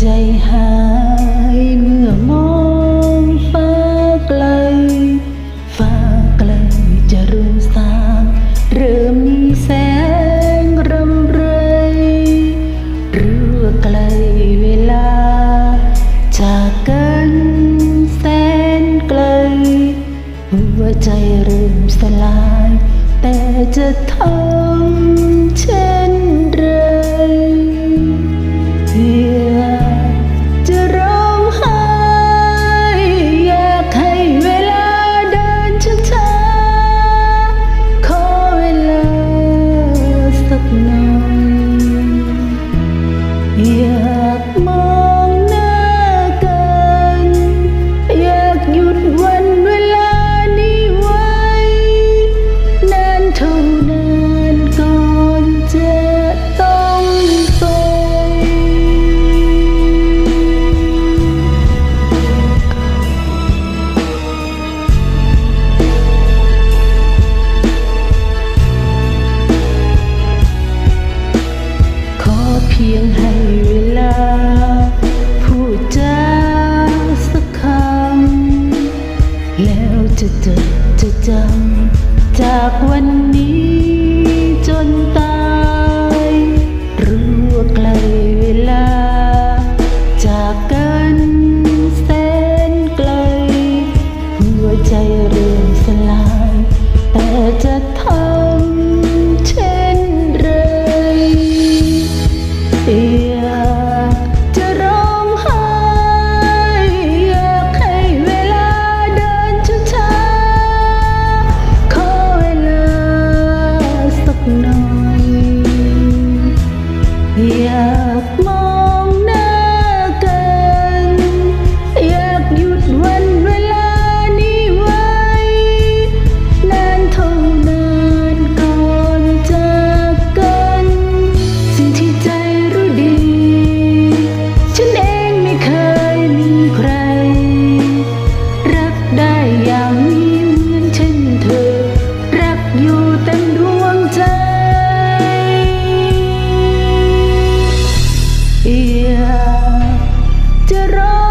ใจหายเมื่อมองฟ้าไกล ฟ้าไกลจะรุ่งสางเริ่มมีแสงรำไรหรือว่าไกลเวลา จากกันแสนไกล หัวใจเริ่มสลาย แต่จะทำ พียงให้เวลา พูดจาสักคำ แล้วจะจดจะจำ จากวันนี้จนตาย รู้ว่าไกลเวลา จากกัน อยจะรอ